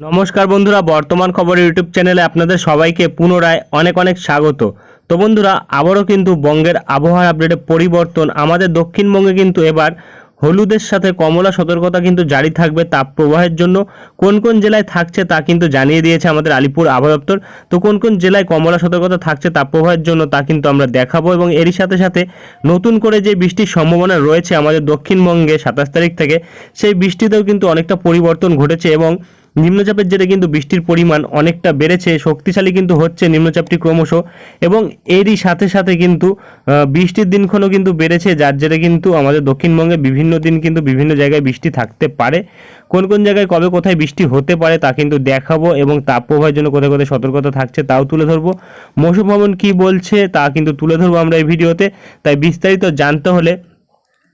নমস্কার বন্ধুরা, বর্তমান খবর ইউটিউব চ্যানেলে আপনাদের সবাইকে পুনরায় অনেক অনেক স্বাগত। তো বন্ধুরা, আবারও কিন্তু বঙ্গের আবহাওয়া আপডেটে পরিবর্তন। আমাদের দক্ষিণবঙ্গে কিন্তু এবার হলুদের সাথে কমলা সতর্কতা কিন্তু জারি থাকবে তাপ প্রবাহের জন্য। কোন কোন জেলায় থাকছে তা কিন্তু জানিয়ে দিয়েছে আমাদের আলিপুর আবহাওয়া দপ্তর। তো কোন কোন জেলায় কমলা সতর্কতা থাকছে তাপ প্রবাহের জন্য তা কিন্তু আমরা দেখাবো এবং এরই সাথে সাথে নতুন করে যে বৃষ্টির সম্ভাবনা রয়েছে আমাদের দক্ষিণবঙ্গে সাতাশ তারিখ থেকে, সেই বৃষ্টিতেও কিন্তু অনেকটা পরিবর্তন ঘটেছে এবং নিম্নচাপের জেরে কিন্তু বৃষ্টির পরিমাণ অনেকটা বেড়েছে, শক্তিশালী কিন্তু হচ্ছে নিম্নচাপটি ক্রমশ এবং এরই সাথে সাথে কিন্তু বৃষ্টির দিনক্ষণও কিন্তু বেড়েছে, যার জেরে কিন্তু আমাদের দক্ষিণবঙ্গে বিভিন্ন দিন কিন্তু বিভিন্ন জায়গায় বৃষ্টি থাকতে পারে। কোন কোন জায়গায় কবে কোথায় বৃষ্টি হতে পারে তা কিন্তু দেখাবো এবং তাপপ্রবাহের জন্য কোথায় কোথায় সতর্কতা থাকছে তাও তুলে ধরবো। মৌসুম ভবন কী বলছে তা কিন্তু তুলে ধরবো আমরা এই ভিডিওতে। তাই বিস্তারিত জানতে হলে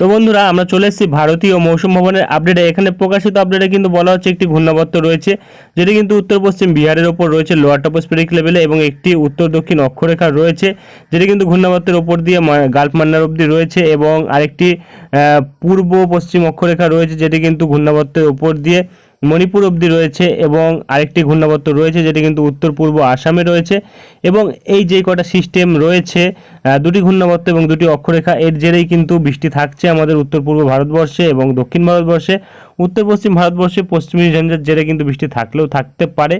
তো বন্ধুরা, আমরা চলে এসেছি ভারতীয় মৌসুম ভবনের আপডেটে এখানে প্রকাশিত আপডেটে কিন্তু বলা হচ্ছে একটি ঘূর্ণাবর্ত রয়েছে, যেটি কিন্তু উত্তর পশ্চিম বিহারের ওপর রয়েছে লোয়ার টপোস্পেরিক লেভেলে এবং একটি উত্তর দক্ষিণ অক্ষরেখা রয়েছে, যেটি কিন্তু ঘূর্ণাবর্তের ওপর দিয়ে গাল্প মান্নার অবধি রয়েছে, এবং আরেকটি পূর্ব পশ্চিম অক্ষরেখা রয়েছে, যেটি কিন্তু ঘূর্ণাবর্তের ওপর দিয়ে মণিপুর অবধি রয়েছে এবং আরেকটি ঘূর্ণাবর্ত রয়েছে যেটি কিন্তু উত্তর পূর্ব আসামে রয়েছে এবং এই যে কটা সিস্টেম রয়েছে দুটি ঘূর্ণাবর্ত এবং দুটি অক্ষরেখা, এর জেরেই কিন্তু বৃষ্টি থাকছে আমাদের উত্তর পূর্ব ভারতবর্ষে এবং দক্ষিণ ভারতবর্ষে। উত্তর পশ্চিম ভারতবর্ষে পশ্চিমী ঝঞ্ঝার জেরে কিন্তু বৃষ্টি থাকলেও থাকতে পারে।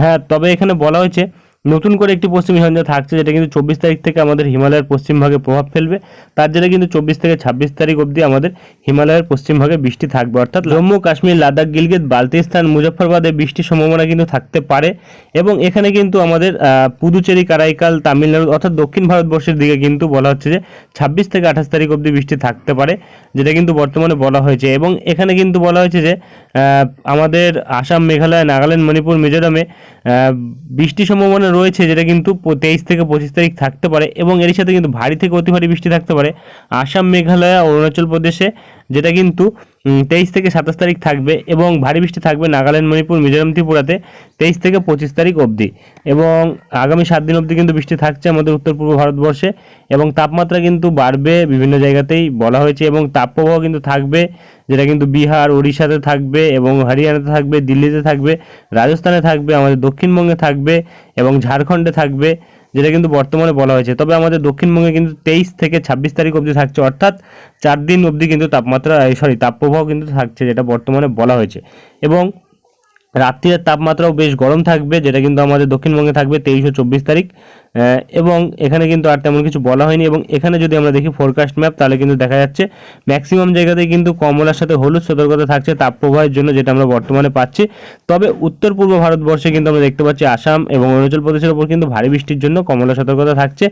হ্যাঁ তবে এখানে বলা হয়েছে নতুন করে একটি পশ্চিমী ঝঞ্ঝা থাকছে যেটা কিন্তু চব্বিশ তারিখ থেকে আমাদের হিমালয়ের পশ্চিম ভাগে প্রভাব ফেলবে। তার জেরে কিন্তু চব্বিশ থেকে ছাব্বিশ তারিখ অবধি আমাদের হিমালয়ের পশ্চিম ভাগে বৃষ্টি থাকবে। অর্থাৎ জম্মু কাশ্মীর লাদাখ গিলগিত বালতিস্তান মুজফ্ফরবাদে বৃষ্টির সম্ভাবনা কিন্তু থাকতে পারে এবং এখানে কিন্তু আমাদের পুদুচেরি কারাইকাল তামিলনাড়ু অর্থাৎ দক্ষিণ ভারতবর্ষের দিকে কিন্তু বলা হচ্ছে যে ছাব্বিশ থেকে আঠাশ তারিখ অবধি বৃষ্টি থাকতে পারে যেটা কিন্তু বর্তমানে বলা হয়েছে এবং এখানে কিন্তু বলা হয়েছে যে আমাদের আসাম মেঘালয় নাগাল্যান্ড মণিপুর মিজোরামে আহ, বৃষ্টির সম্ভাবনা রয়েছে, যেটা কিন্তু তেইশ থেকে পঁচিশ তারিখ থাকতে পারে এবং এর সাথে কিন্তু ভারী থেকে অতি ভারী বৃষ্টি থাকতে পারে। আসাম, মেঘালয়, অরুণাচল প্রদেশে যেটা কিন্তু তেইশ থেকে সাতাশ তারিখ থাকবে এবং ভারী বৃষ্টি থাকবে নাগাল্যান্ড, মণিপুর, মিজোরাম, ত্রিপুরাতে তেইশ থেকে পঁচিশ তারিখ অবধি। এবং আগামী সাত দিন অবধি কিন্তু বৃষ্টি থাকছে আমাদের উত্তর পূর্ব ভারতবর্ষে এবং তাপমাত্রা কিন্তু বাড়বে বিভিন্ন জায়গাতেই বলা হয়েছে এবং তাপপ্রবাহ কিন্তু থাকবে, যেটা কিন্তু বিহার উড়িষ্যাতে থাকবে এবং হরিয়ানাতে থাকবে, দিল্লিতে থাকবে, রাজস্থানে থাকবে, আমাদের দক্ষিণবঙ্গে থাকবে এবং ঝাড়খণ্ডে থাকবে। যেটা কিন্তু বর্তমানে বলা হয়েছে। তবে আমাদের দক্ষিণবঙ্গে কিন্তু তেইশ থেকে ছাব্বিশ তারিখ অবধি থাকছে, অর্থাৎ চার দিন অবধি কিন্তু তাপমাত্রা সরি তাপপ্রবাহ কিন্তু থাকছে, যেটা বর্তমানে বলা হয়েছে। এবং রাত্রির তাপমাত্রাও বেশ গরম থাকবে, যেটা কিন্তু আমাদের দক্ষিণবঙ্গে থাকবে তেইশ ও চব্বিশ তারিখ। এবং এখানে কিন্তু আর তেমন কিছু বলা হয়নি এবং এখানে যদি আমরা দেখি ফোরকাস্ট ম্যাপ তাহলে কিন্তু দেখা যাচ্ছে ম্যাক্সিমাম জায়গাতেই কিন্তু কমলার সাথে হলুদ সতর্কতা থাকছে তাপপ্রবাহের জন্য, যেটা আমরা বর্তমানে পাচ্ছি। তবে উত্তর পূর্ব ভারতবর্ষে কিন্তু আমরা দেখতে পাচ্ছি আসাম এবং অরুণাচল প্রদেশের উপর কিন্তু ভারী বৃষ্টির জন্য কমলা সতর্কতা থাকছে।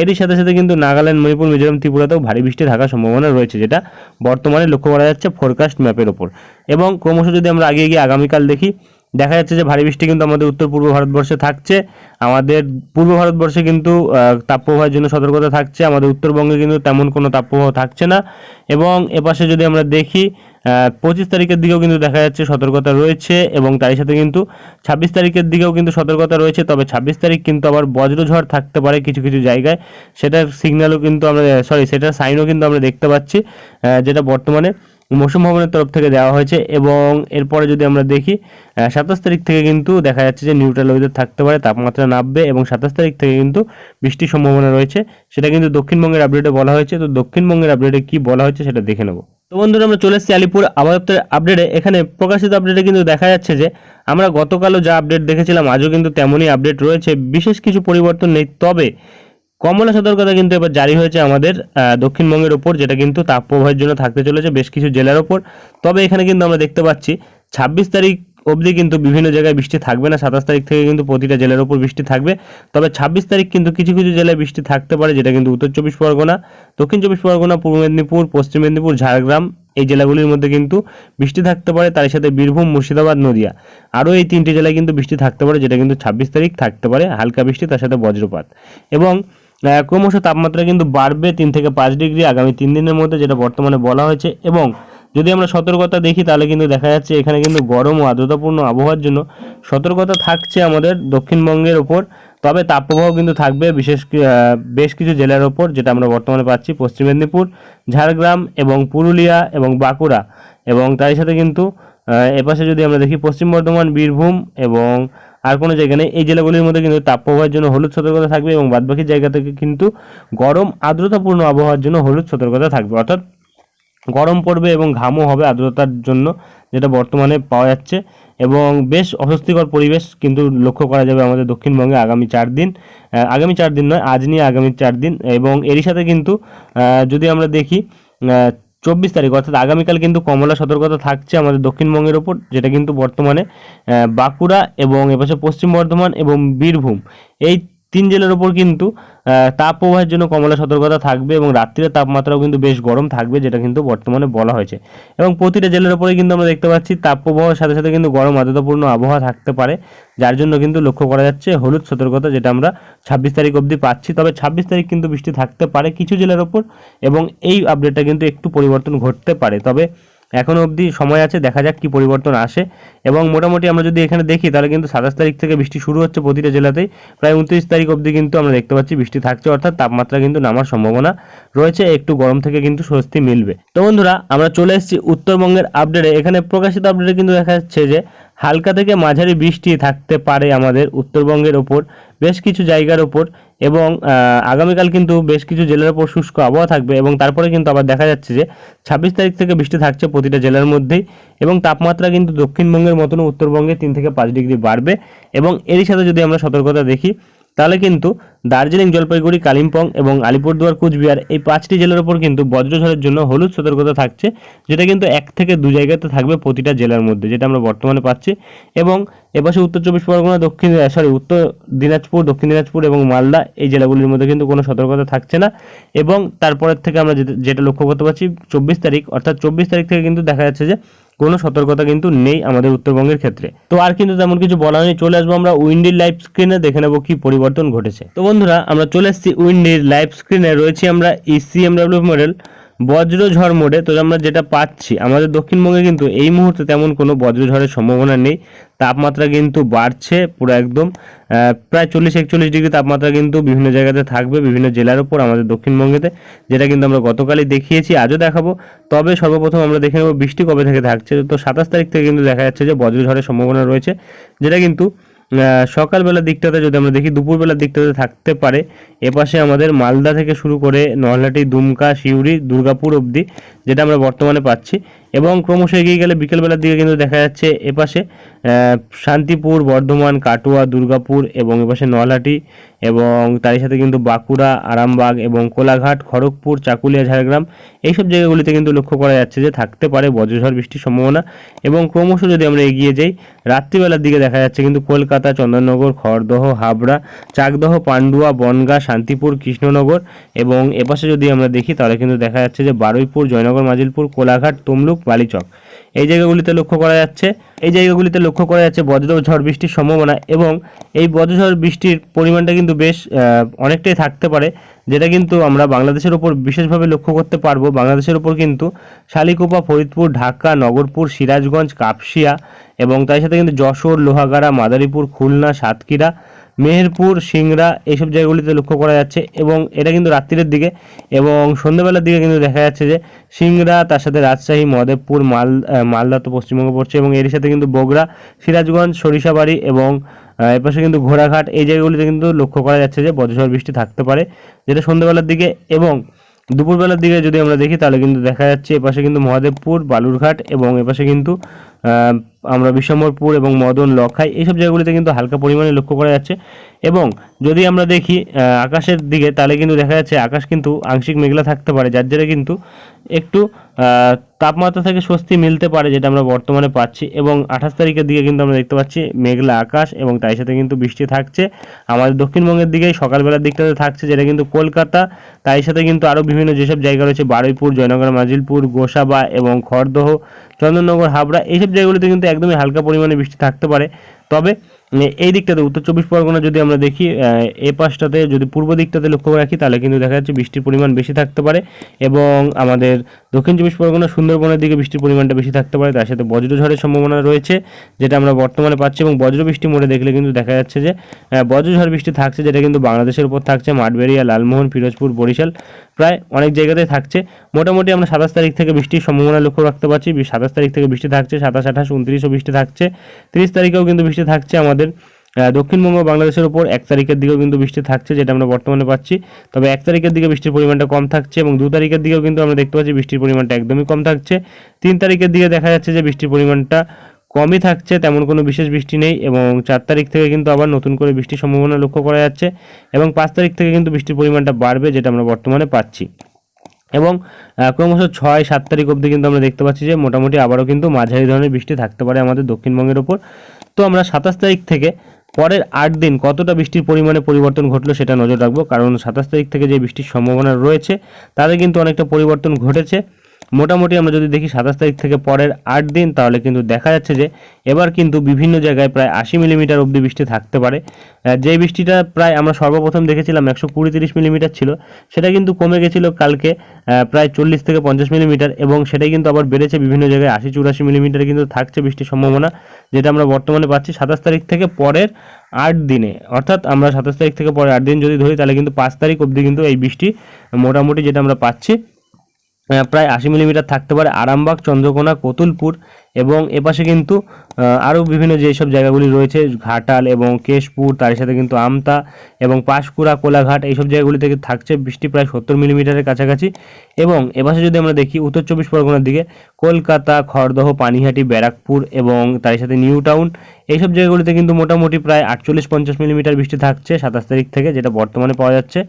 এরই সাথে সাথে কিন্তু নাগাল্যান্ড, মণিপুর, মিজোরাম, ত্রিপুরাতেও ভারী বৃষ্টি থাকার সম্ভাবনা রয়েছে, যেটা বর্তমানে লক্ষ্য করা যাচ্ছে ফোরকাস্ট ম্যাপের ওপর। এবং ক্রমশ যদি আমরা আগে গিয়ে আগামীকাল দেখি দেখা যাচ্ছে যে ভারী বৃষ্টি কিন্তু আমাদের উত্তর পূর্ব ভারতবর্ষে থাকছে। আমাদের পূর্ব ভারতবর্ষে কিন্তু তাপপ্রবাহের জন্য সতর্কতা থাকছে। আমাদের উত্তরবঙ্গে কিন্তু তেমন কোনো তাপপ্রবাহ থাকছে না। এবং এপাশে যদি আমরা দেখি পঁচিশ তারিখের দিকেও কিন্তু দেখা যাচ্ছে সতর্কতা রয়েছে এবং তারই সাথে কিন্তু ছাব্বিশ তারিখের দিকেও কিন্তু সতর্কতা রয়েছে। তবে ছাব্বিশ তারিখ কিন্তু আবার বজ্রঝড় থাকতে পারে কিছু কিছু জায়গায়। সেটার সিগন্যালও কিন্তু আমরা সরি সেটার সাইনও কিন্তু আমরা দেখতে পাচ্ছি যেটা বর্তমানে। মৌসুম ভবনের তরফ থেকে দেওয়া হয়েছে এবং এরপরে যদি আমরা দেখি সাতাশ তারিখ থেকে কিন্তু দেখা যাচ্ছে যে নিউট্রাল ওয়েদার থাকতে পারে, তাপমাত্রা নামবে এবং সাতাশ তারিখ থেকে কিন্তু বৃষ্টির সম্ভাবনা রয়েছে। সেটা কিন্তু দক্ষিণবঙ্গের আপডেটে বলা হয়েছে। তো দক্ষিণবঙ্গের আপডেটে কি বলা হয়েছে সেটা দেখে নেব। তো বন্ধুরা, আমরা চলে এসেছি আলিপুর আবহাওয়া আপডেটে এখানে প্রকাশিত আপডেটে কিন্তু দেখা যাচ্ছে যে, আমরা গতকালও যা আপডেট দেখেছিলাম, আজও কিন্তু তেমনই আপডেট রয়েছে। বিশেষ কিছু পরিবর্তন নেই। তবে কমলা সতর্কতা কিন্তু এবার জারি হয়েছে আমাদের দক্ষিণবঙ্গের ওপর, যেটা কিন্তু তাপপ্রবাহের জন্য থাকতে চলেছে বেশ কিছু জেলার ওপর। তবে এখানে কিন্তু আমরা দেখতে পাচ্ছি, ছাব্বিশ তারিখ অবধি কিন্তু বিভিন্ন জায়গায় বৃষ্টি থাকবে না, সাতাশ তারিখ থেকে কিন্তু প্রতিটা জেলার ওপর বৃষ্টি থাকবে। তবে ছাব্বিশ তারিখ কিন্তু কিছু কিছু জেলায় বৃষ্টি থাকতে পারে, যেটা কিন্তু উত্তর চব্বিশ পরগনা, দক্ষিণ চব্বিশ পরগনা, পূর্ব মেদিনীপুর, পশ্চিম মেদিনীপুর, ঝাড়গ্রাম, এই জেলাগুলির মধ্যে কিন্তু বৃষ্টি থাকতে পারে। তার সাথে বীরভূম, মুর্শিদাবাদ, নদিয়া, আরও এই তিনটি জেলায় কিন্তু বৃষ্টি থাকতে পারে, যেটা কিন্তু ছাব্বিশ তারিখ থাকতে পারে, হালকা বৃষ্টি, তার সাথে বজ্রপাত। এবং ক্রমশ তাপমাত্রা কিন্তু বাড়বে তিন থেকে পাঁচ ডিগ্রি আগামী তিন দিনের মধ্যে, যেটা বর্তমানে বলা হয়েছে। এবং যদি আমরা সতর্কতা দেখি, তাহলে কিন্তু দেখা যাচ্ছে এখানে কিন্তু গরম ও আর্দ্রতাপূর্ণ আবহাওয়ার জন্য সতর্কতা থাকছে আমাদের দক্ষিণবঙ্গের ওপর। তবে তাপপ্রবাহ কিন্তু থাকবে বিশেষ বেশ কিছু জেলার ওপর, যেটা আমরা বর্তমানে পাচ্ছি পশ্চিম মেদিনীপুর, ঝাড়গ্রাম এবং পুরুলিয়া এবং বাঁকুড়া। এবং তার সাথে কিন্তু এপাশে যদি আমরা দেখি পশ্চিম বর্ধমান, বীরভূম এবং আর কোনো জায়গা নেই। এই জেলাগুলির মধ্যে কিন্তু তাপপ্রবাহের জন্য হলুদ সতর্কতা থাকবে এবং বাদবাকি জায়গা থেকে কিন্তু গরম আর্দ্রতাপূর্ণ আবহাওয়ার জন্য হলুদ সতর্কতা থাকবে। অর্থাৎ গরম পড়বে এবং ঘামও হবে আর্দ্রতার জন্য, যেটা বর্তমানে পাওয়া যাচ্ছে। এবং বেশ অস্বস্তিকর পরিবেশ কিন্তু লক্ষ্য করা যাবে আমাদের দক্ষিণবঙ্গে আগামী চার দিন। আগামী চার দিন নয়, আজ নিয়ে আগামী চার দিন। এবং এরই সাথে কিন্তু যদি আমরা দেখি চব্বিশ তারিখ, অর্থাৎ আগামীকাল কিন্তু কমলা সতর্কতা থাকছে আমাদের দক্ষিণবঙ্গের ওপর, যেটা কিন্তু বর্তমানে বাঁকুড়া এবং এপাশে পশ্চিম বর্ধমান এবং বীরভূম। এই তিন জেলার ওপর কিন্তু তাপ প্রবাহের জন্য কমলা সতর্কতা থাকবে এবং রাত্রির তাপমাত্রাও কিন্তু বেশ গরম থাকবে, যেটা কিন্তু বর্তমানে বলা হয়েছে। এবং প্রতিটা জেলার ওপরে কিন্তু আমরা দেখতে পাচ্ছি তাপ প্রবাহের সাথে সাথে কিন্তু গরম আর্দ্রতাপূর্ণ আবহাওয়া থাকতে পারে, যার জন্য কিন্তু লক্ষ্য করা যাচ্ছে হলুদ সতর্কতা যেটা আমরা ছাব্বিশ তারিখ অবধি পাচ্ছি। তবে ছাব্বিশ তারিখ কিন্তু বৃষ্টি থাকতে পারে কিছু জেলার ওপর এবং এই আপডেটটা কিন্তু একটু পরিবর্তন ঘটতে পারে। তবে এখনও অবধি সময় আছে, দেখা যাক কি পরিবর্তন আসে। এবং মোটামুটি আমরা যদি এখানে দেখি, তাহলে কিন্তু সাতাশ তারিখ থেকে বৃষ্টি শুরু হচ্ছে প্রতিটা জেলাতেই। প্রায় উনত্রিশ তারিখ অবধি কিন্তু আমরা দেখতে পাচ্ছি বৃষ্টি থাকছে, অর্থাৎ তাপমাত্রা কিন্তু নামার সম্ভাবনা রয়েছে। একটু গরম থেকে কিন্তু স্বস্তি মিলবে। তো বন্ধুরা, আমরা চলে এসেছি উত্তরবঙ্গের আপডেটে এখানে প্রকাশিত আপডেটে কিন্তু দেখা যাচ্ছে যে হালকা থেকে মাঝারি বৃষ্টি থাকতে পারে আমাদের উত্তরবঙ্গের ওপর, বেশ কিছু জায়গার ওপর এবং আগামীকাল কিন্তু বেশ কিছু জেলার ওপর শুষ্ক আবহাওয়া থাকবে এবং তারপরে কিন্তু আবার দেখা যাচ্ছে যে ছাব্বিশ তারিখ থেকে বৃষ্টি থাকছে প্রতিটা জেলার মধ্যেই এবং তাপমাত্রা কিন্তু দক্ষিণবঙ্গের মতন উত্তরবঙ্গে তিন থেকে পাঁচ ডিগ্রি বাড়বে এবং এরই সাথে যদি আমরা সতর্কতা দেখি তাহলে কিন্তু দার্জিলিং জলপাইগুড়ি, কালিম্পং এবং আলিপুরদুয়ার, কুচবিহার এই পাঁচটি জেলার ওপর কিন্তু বজ্রঝড়ের জন্য হলুদ সতর্কতা থাকছে, যেটা কিন্তু এক থেকে দু জায়গাতে থাকবে প্রতিটা জেলার মধ্যে, যেটা আমরা বর্তমানে পাচ্ছি। এবং এপাশে উত্তর চব্বিশ পরগনা, দক্ষিণ সরি উত্তর দিনাজপুর, দক্ষিণ দিনাজপুর এবং মালদা এই জেলাগুলির মধ্যে কিন্তু কোনো সতর্কতা থাকছে না। এবং তারপরের থেকে আমরা যেটা- যেটা লক্ষ্য করতে পারছি, চব্বিশ তারিখ, অর্থাৎ চব্বিশ তারিখ থেকে কিন্তু দেখা যাচ্ছে যে কোনো সতর্কতা কিন্তু নেই আমাদের উত্তরবঙ্গের ক্ষেত্রে। তো আর কিন্তু তেমন কিছু বলা হয়নি, চলে আসব আমরা উইন্ডির লাইভ স্ক্রিনে দেখে নেব কি পরিবর্তন ঘটেছে। তো বন্ধুরা, আমরা চলে এসেছি উইন্ডির লাইভ স্ক্রিনে রয়েছি আমরা E ইসিএমডাব্লিউ মডেল বজ্রঝড় মোডে তো আমরা যেটা পাচ্ছি, আমাদের দক্ষিণবঙ্গে কিন্তু এই মুহূর্তে তেমন কোনো বজ্রঝড়ের সম্ভাবনা নেই। তাপমাত্রা কিন্তু বাড়ছে পুরো একদম প্রায় চল্লিশ একচল্লিশ ডিগ্রি তাপমাত্রা কিন্তু বিভিন্ন জায়গাতে থাকবে, বিভিন্ন জেলার উপর আমাদের দক্ষিণবঙ্গেতে, যেটা কিন্তু আমরা গতকালই দেখিয়েছি, আজও দেখাবো। তবে সর্বপ্রথম আমরা দেখে নেব বৃষ্টি কবে থেকে থাকছে। তো সাতাশ তারিখ থেকে কিন্তু দেখা যাচ্ছে যে বজ্রঝড়ের সম্ভাবনা রয়েছে, যেটা কিন্তু সকালবেলার দিকটাতে যদি আমরা দেখি, দুপুরবেলার দিকটাতে থাকতে পারে। এপাশে আমাদের মালদা থেকে শুরু করে নলহাটি, দুমকা, সিউড়ি, দুর্গাপুর অবধি, যেটা আমরা বর্তমানে পাচ্ছি। এবং ক্রমশ এগিয়ে গেলে বিকেলবেলার দিকে কিন্তু দেখা যাচ্ছে এপাশে শান্তিপুর, বর্ধমান, কাটোয়া, দুর্গাপুর এবং এপাশে নলহাটি এবং তারই সাথে কিন্তু বাঁকুড়া, আরামবাগ এবং কোলাঘাট, খড়গপুর, চাকুলিয়া, ঝাড়গ্রাম এইসব জায়গাগুলিতে কিন্তু লক্ষ্য করা যাচ্ছে যে থাকতে পারে বজ্রঝড়, বৃষ্টির সম্ভাবনা এবং ক্রমশ যদি আমরা এগিয়ে যাই, রাত্রিবেলার দিকে দেখা যাচ্ছে কিন্তু কলকাতা, চন্দননগর, খড়দহ, হাবড়া, চাকদহ, পান্ডুয়া, বনগাঁ, শান্তিপুর, কৃষ্ণনগর এবং এপাশে যদি আমরা দেখি তাহলে কিন্তু দেখা যাচ্ছে যে বারুইপুর, জয়নগর, মাজিলপুর, কোলাঘাট, তমলুক বালিচক। এই জায়গাগুলিতে লক্ষ্য করা যাচ্ছে, এই জায়গাগুলিতে লক্ষ্য করা যাচ্ছে বজ্র ঝড় বৃষ্টির সম্ভাবনা এবং এই বজ্রঝড় বৃষ্টির পরিমাণটা কিন্তু বেশ অনেকটাই থাকতে পারে, যেটা কিন্তু আমরা বাংলাদেশের ওপর বিশেষভাবে লক্ষ্য করতে পারব। বাংলাদেশের ওপর কিন্তু শালিকোপা, ফরিদপুর, ঢাকা, নগরপুর, সিরাজগঞ্জ, কাপসিয়া এবং তার সাথে কিন্তু যশোর, লোহাগাড়া, মাদারীপুর, খুলনা, সাতক্ষীরা মেহেরপুর সিংড়া এইসব জায়গাগুলিতে লক্ষ্য করা যাচ্ছে এবং এটা কিন্তু রাত্রির দিকে এবং সন্ধ্যাবেলার দিকে কিন্তু দেখা যাচ্ছে যে সিংড়া তার সাথে রাজশাহী মদেবপুর মাল মালদা তো পশ্চিমবঙ্গে পড়ছে এবং এর সাথে কিন্তু বগুড়া সিরাজগঞ্জ সরিষাবাড়ি এবং আহ, এপাশে কিন্তু ঘোড়াঘাট এই জায়গাগুলিতে কিন্তু লক্ষ্য করা যাচ্ছে যে বজ্রঝড় বৃষ্টি থাকতে পারে। যেটা সন্ধ্যাবেলার দিকে এবং দুপুরবেলার দিকে যদি আমরা দেখি তাহলে কিন্তু দেখা যাচ্ছে এপাশে কিন্তু মহাদেবপুর বালুরঘাট এবং এপাশে কিন্তু আমরা বিশ্বম্বরপুর এবং মদন লখাই এইসব জায়গাগুলিতে কিন্তু হালকা পরিমাণে লক্ষ্য করা যাচ্ছে। এবং যদি আমরা দেখি আকাশের দিকে, তাহলে কিন্তু দেখা যাচ্ছে আকাশ কিন্তু আংশিক মেঘলা থাকতে পারে, যার জেরে কিন্তু একটু তাপমাত্রা থেকে স্বস্তি মিলতে পারে যেটা আমরা বর্তমানে পাচ্ছি এবং আঠাশ তারিখের দিকে কিন্তু আমরা দেখতে পাচ্ছি মেঘলা আকাশ এবং তাই সাথে কিন্তু বৃষ্টি থাকছে। আমাদের দক্ষিণবঙ্গের দিকেই সকালবেলার দিকটাতে থাকছে যেটা কিন্তু কলকাতা, তাই সাথে কিন্তু আরও বিভিন্ন যেসব জায়গা রয়েছে, বারুইপুর, জয়নগর, মাজিলপুর, গোসাবা এবং খড়দহ, চন্দননগর, হাবড়া, এইসব জায়গাগুলিতে কিন্তু একদমই হালকা পরিমাণে বৃষ্টি থাকতে পারে। তবে এই দিকটাতে উত্তর চব্বিশ পরগনা যদি আমরা দেখি এই পাশটাতে যদি পূর্ব দিকটাতে লক্ষ্য রাখি, তাহলে কিন্তু দেখা যাচ্ছে বৃষ্টির পরিমাণ বেশি থাকতে পারে এবং আমাদের দক্ষিণ চব্বিশ পরগনা সুন্দরবনের দিকে বৃষ্টির পরিমাণটা বেশি থাকতে পারে। তার সাথে বজ্রঝড়ের সম্ভাবনা রয়েছে, যেটা আমরা বর্তমানে পাচ্ছি এবং বজ্র বৃষ্টি মোড়ে দেখলে কিন্তু দেখা যাচ্ছে যে বজ্রঝড় বৃষ্টি থাকছে, যেটা কিন্তু বাংলাদেশের উপর থাকছে। মাঠবেড়িয়া, লালমোহন, ফিরোজপুর, বরিশাল। প্রায় অনেক জায়গাতেই থাকছে। মোটামুটি আমরা সাতাশ তারিখ থেকে বৃষ্টির সম্ভাবনা লক্ষ্য রাখতে পারছি। সাতাশ তারিখ থেকে বৃষ্টি থাকছে, সাতাশ, আঠাশ, উনত্রিশও বৃষ্টি থাকছে। তিরিশ তারিখেও কিন্তু বৃষ্টি থাকছে আমাদের দক্ষিণবঙ্গ, বাংলাদেশের উপর। এক তারিখের দিকেও কিন্তু বৃষ্টি থাকছে, যেটা আমরা বর্তমানে পাচ্ছি। তবে এক তারিখের দিকে বৃষ্টির পরিমাণটা কম থাকছে এবং দু তারিখের দিকেও কিন্তু আমরা দেখতে পাচ্ছি বৃষ্টির পরিমাণটা একদমই কম থাকছে। তিন তারিখের দিকে দেখা যাচ্ছে যে বৃষ্টির পরিমাণটা কমই থাকছে, তেমন কোনো বিশেষ বৃষ্টি নেই এবং চার তারিখ থেকে কিন্তু আবার নতুন করে বৃষ্টির সম্ভাবনা লক্ষ্য করা যাচ্ছে এবং পাঁচ তারিখ থেকে কিন্তু বৃষ্টির পরিমাণটা বাড়বে যেটা আমরা বর্তমানে পাচ্ছি। এবং ক্রমশ ছয়, সাত তারিখ অবধি কিন্তু আমরা দেখতে পাচ্ছি যে মোটামুটি আবারও কিন্তু মাঝারি ধরনের বৃষ্টি থাকতে পারে আমাদের দক্ষিণবঙ্গের ওপর। তো আমরা সাতাশ তারিখ থেকে পরের আট দিন কতটা বৃষ্টির পরিমাণে পরিবর্তন ঘটলো সেটা নজর রাখব, কারণ সাতাশ তারিখ থেকে যে বৃষ্টির সম্ভাবনা রয়েছে, তাতে কিন্তু অনেকটা পরিবর্তন ঘটেছে। মোটামুটি আমরা যদি দেখি সাতাশ তারিখ থেকে পরের আট দিন, তাহলে কিন্তু দেখা যাচ্ছে যে এবার কিন্তু বিভিন্ন জায়গায় প্রায় আশি মিলিমিটার অবধি বৃষ্টি থাকতে পারে। যে বৃষ্টিটা প্রায় আমরা সর্বপ্রথম দেখেছিলাম একশো কুড়ি তিরিশ মিলিমিটার ছিল, সেটা কিন্তু কমে গেছিল কালকে প্রায় চল্লিশ থেকে পঞ্চাশ মিলিমিটার এবং সেটাই কিন্তু আবার বেড়েছে বিভিন্ন জায়গায় আশি চুরাশি মিলিমিটার কিন্তু থাকছে বৃষ্টির সম্ভাবনা, যেটা আমরা বর্তমানে পাচ্ছি সাতাশ তারিখ থেকে পরের আট দিনে। অর্থাৎ আমরা সাতাশ তারিখ থেকে পরে আট দিন যদি ধরি, তাহলে কিন্তু পাঁচ তারিখ অবধি কিন্তু এই বৃষ্টি মোটামুটি যেটা আমরা পাচ্ছি। প্রায় আশি মিলিমিটার থাকতে পারে আরামবাগ, চন্দ্রকোনা, কতুলপুর এবং এপাশে কিন্তু আরও বিভিন্ন যেসব জায়গাগুলি রয়েছে, ঘাটাল এবং কেশপুর, তার সাথে কিন্তু আমতা এবং পাঁশকুড়া, কোলাঘাট, এইসব জায়গাগুলি থেকে থাকছে বৃষ্টি প্রায় সত্তর মিলিমিটারের কাছাকাছি এবং এপাশে যদি আমরা দেখি উত্তর চব্বিশ পরগনার দিকে, কলকাতা, খড়দহ, পানিহাটি, ব্যারাকপুর এবং তার সাথে নিউ টাউন এইসব জায়গাগুলিতে কিন্তু মোটামুটি প্রায় আটচল্লিশ পঞ্চাশ মিলিমিটার বৃষ্টি থাকছে সাতাশ তারিখ থেকে, যেটা বর্তমানে পাওয়া যাচ্ছে।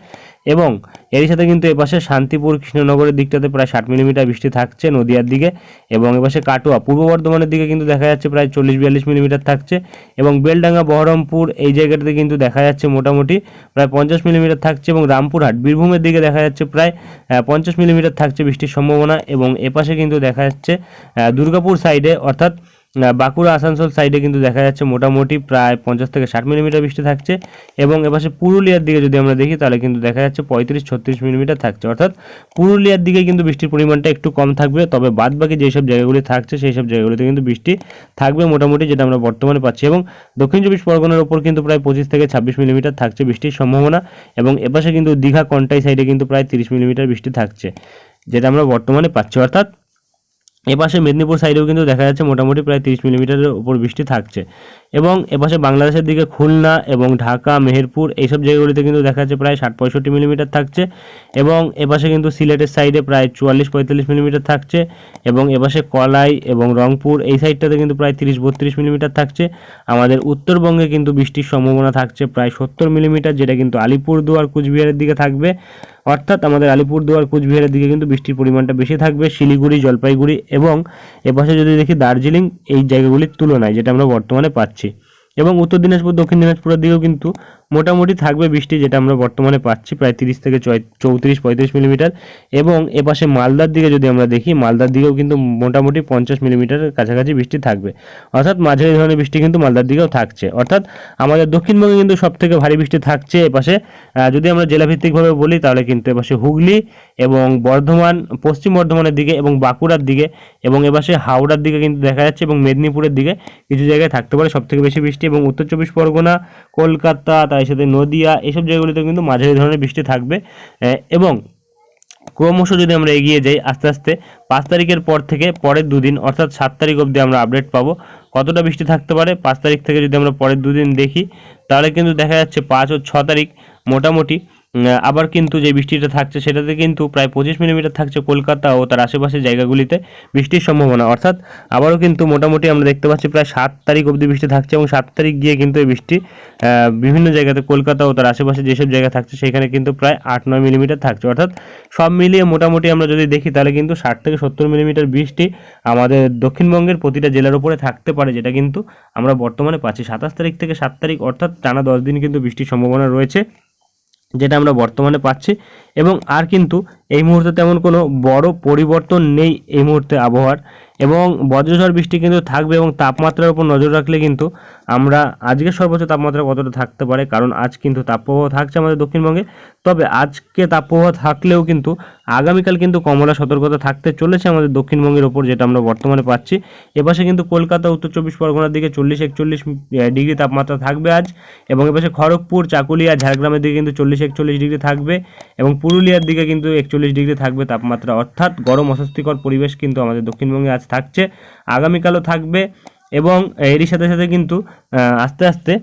এবং এরই সাথে কিন্তু এপাশে শান্তিপুর কৃষ্ণনগরের দিকটাতে প্রায় ষাট মিলিমিটার বৃষ্টি থাকছে নদিয়ার দিকে এবং এপাশে কাটোয়া। পূর্ব বর্ধমানের দিকে কিন্তু দেখা যাচ্ছে প্রায় চল্লিশ বিয়াল্লিশ মিলিমিটার থাকছে এবং বেলডাঙ্গা, বহরমপুর এই জায়গাটাতে কিন্তু দেখা যাচ্ছে মোটামুটি প্রায় পঞ্চাশ মিলিমিটার থাকছে এবং রামপুরহাট, বীরভূমের দিকে দেখা যাচ্ছে প্রায় পঞ্চাশ মিলিমিটার থাকছে বৃষ্টির সম্ভাবনা এবং এপাশে কিন্তু দেখা যাচ্ছে দুর্গাপুর সাইডে অর্থাৎ বাঁকুড়া, আসানসোল সাইডে কিন্তু দেখা যাচ্ছে মোটামুটি প্রায় পঞ্চাশ থেকে ষাট মিলিমিটার বৃষ্টি থাকছে এবং এপাশে পুরুলিয়ার দিকে যদি আমরা দেখি তাহলে কিন্তু দেখা যাচ্ছে পঁয়ত্রিশ, ছত্রিশ মিলিমিটার থাকছে। অর্থাৎ পুরুলিয়ার দিকে কিন্তু বৃষ্টির পরিমাণটা একটু কম থাকবে, তবে বাদ বাকি যেসব জায়গাগুলি থাকছে সেই সব জায়গাগুলিতে কিন্তু বৃষ্টি থাকবে মোটামুটি যেটা আমরা বর্তমানে পাচ্ছি এবং দক্ষিণ চব্বিশ পরগনার ওপর কিন্তু প্রায় পঁচিশ থেকে ছাব্বিশ মিলিমিটার থাকছে বৃষ্টির সম্ভাবনা এবং এপাশে কিন্তু দীঘা, কন্টাই সাইডে কিন্তু প্রায় তিরিশ মিলিমিটার বৃষ্টি থাকছে, যেটা আমরা বর্তমানে পাচ্ছি। অর্থাৎ এপাশে মেদিনীপুর সাইডেও কিন্তু দেখা যাচ্ছে মোটামুটি প্রায় তিরিশ মিলিমিটারের উপর বৃষ্টি থাকছে। এবং এপাশে বাংলাদেশের দিকে খুলনা এবং ঢাকা, মেহেরপুর এইসব জায়গাগুলিতে কিন্তু দেখা যাচ্ছে প্রায় ষাট, পঁয়ষট্টি মিলিমিটার থাকছে। এবং এপাশে কিন্তু সিলেটের সাইডে প্রায় চুয়াল্লিশ, পঁয়তাল্লিশ মিলিমিটার থাকছে। এবং এপাশে কলাই এবং রংপুর এই সাইডটাতে কিন্তু প্রায় তিরিশ, বত্রিশ মিলিমিটার থাকছে। আমাদের উত্তরবঙ্গে কিন্তু বৃষ্টির সম্ভাবনা থাকছে প্রায় সত্তর মিলিমিটার, যেটা কিন্তু আলিপুরদুয়ার, কুচবিহারের দিকে থাকবে। অর্থাৎ আমাদের আলিপুরদুয়ার, কোচবিহারের দিকে কিন্তু বৃষ্টির পরিমাণটা বেশি থাকবে, শিলিগুড়ি, জলপাইগুড়ি এবং এপাশে যদি দেখি দার্জিলিং, এই জায়গাগুলির তুলনায়, যেটা আমরা বর্তমানে পাচ্ছি। এবং উত্তর দিনাজপুর, দক্ষিণ দিনাজপুরের দিকেও কিন্তু মোটামুটি থাকবে বৃষ্টি যেটা আমরা বর্তমানে পাচ্ছি, প্রায় তিরিশ থেকে চৌত্রিশ, পঁয়ত্রিশ মিলিমিটার। এবং এপাশে মালদার দিকে যদি আমরা দেখি, মালদার দিকেও কিন্তু মোটামুটি পঞ্চাশ মিলিমিটারের কাছাকাছি বৃষ্টি থাকবে। অর্থাৎ মাঝারি ধরনের বৃষ্টি কিন্তু মালদার দিকেও থাকছে। অর্থাৎ আমাদের দক্ষিণবঙ্গে কিন্তু সব থেকে ভারী বৃষ্টি থাকছে এপাশে। যদি আমরা জেলাভিত্তিকভাবে বলি, তাহলে কিন্তু এপাশে হুগলি এবং বর্ধমান, পশ্চিম বর্ধমানের দিকে এবং বাঁকুড়ার দিকে এবং এপাশে হাওড়ার দিকে কিন্তু দেখা যাচ্ছে এবং মেদিনীপুরের দিকে কিছু জায়গায় থাকতে পারে সব থেকে বেশি বৃষ্টি এবং উত্তর চব্বিশ পরগনা, কলকাতা তার সাথে নদিয়া, এসব জায়গাগুলিতে কিন্তু মাঝারি ধরনের বৃষ্টি থাকবে। এবং ক্রমশ যদি আমরা এগিয়ে যাই আস্তে আস্তে, পাঁচ তারিখের পর থেকে পরের দুদিন, অর্থাৎ সাত তারিখ অবধি আমরা আপডেট পাবো। কতটা বৃষ্টি থাকতে পারে? পাঁচ তারিখ থেকে যদি আমরা পরের দুদিন দেখি, তাহলে কিন্তু দেখা যাচ্ছে পাঁচ ও ছ তারিখ মোটামুটি আবার কিন্তু যে বৃষ্টিটা থাকছে সেটাতে কিন্তু প্রায় পঁচিশ মিলিমিটার থাকছে কলকাতা ও তার আশেপাশের জায়গাগুলিতে বৃষ্টির সম্ভাবনা। অর্থাৎ আবারও কিন্তু মোটামুটি আমরা দেখতে পাচ্ছি প্রায় সাত তারিখ অবধি বৃষ্টি থাকছে এবং সাত তারিখ গিয়ে কিন্তু এই বৃষ্টি বিভিন্ন জায়গাতে কলকাতা ও তার আশেপাশে যেসব জায়গা থাকছে সেখানে কিন্তু প্রায় আট নয় মিলিমিটার থাকছে। অর্থাৎ সব মিলিয়ে মোটামুটি আমরা যদি দেখি তাহলে কিন্তু ষাট থেকে সত্তর মিলিমিটার বৃষ্টি আমাদের দক্ষিণবঙ্গের প্রতিটা জেলার উপরে থাকতে পারে, যেটা কিন্তু আমরা বর্তমানে পাচ্ছি। সাতাশ তারিখ থেকে সাত তারিখ, অর্থাৎ টানা দশ দিন কিন্তু বৃষ্টির সম্ভাবনা রয়েছে। যেটা আমরা বর্তমানে পাচ্ছি। এবং আর কিন্তু এই মুহূর্তে তেমন কোনো বড় পরিবর্তন নেই এই মুহূর্তে আবহাওয়ার। এবং বজ্রঝড় বৃষ্টি কিন্তু থাকবে এবং তাপমাত্রার উপর নজর রাখলে কিন্তু আমরা আজকে সর্বোচ্চ তাপমাত্রা কতটা থাকতে পারে? কারণ আজ কিন্তু তাপপ্রবাহ থাকছে আমাদের দক্ষিণবঙ্গে। তবে আজকে তাপপ্রবাহ থাকলেও কিন্তু আগামীকাল কিন্তু কমলা সতর্কতা থাকতে চলেছে আমাদের দক্ষিণবঙ্গের ওপর যেটা আমরা বর্তমানে পাচ্ছি। এপাশে কিন্তু কলকাতা, উত্তর চব্বিশ পরগনার দিকে চল্লিশ, একচল্লিশ ডিগ্রি তাপমাত্রা থাকবে আজ। এবং এপাশে খড়গপুর, চাকুলিয়া, ঝাড়গ্রামের দিকে কিন্তু চল্লিশ, একচল্লিশ ডিগ্রি থাকবে। এবং পুরুলিয়ার দিকে কিন্তু একচল্লিশ ডিগ্রি থাকবে তাপমাত্রা। অর্থাৎ গরম অস্বস্তিকর পরিবেশ কিন্তু আমাদের দক্ষিণবঙ্গে আজ থাকছে, আগামীকালও থাকবে এবং এরই সাথে সাথে কিন্তু আস্তে আস্তে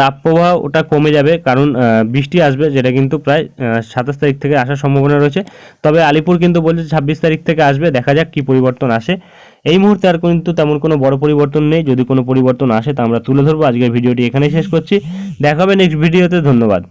তাপপ্রবাহ ওটা কমে যাবে কারণ বৃষ্টি আসবে যেটা কিন্তু প্রায় সাতাশ তারিখ থেকে আসার সম্ভাবনা রয়েছে। তবে আলিপুর কিন্তু বলছে ছাব্বিশ তারিখ থেকে আসবে, দেখা যাক কি পরিবর্তন আসে। এই মুহূর্তে আর কিন্তু তেমন কোনো বড় পরিবর্তন নেই, যদি কোনো পরিবর্তন আসে তা আমরা তুলে ধরবো। আজকের ভিডিওটি এখানেই শেষ করছি। দেখা হবে নেক্সট ভিডিওতে, ধন্যবাদ।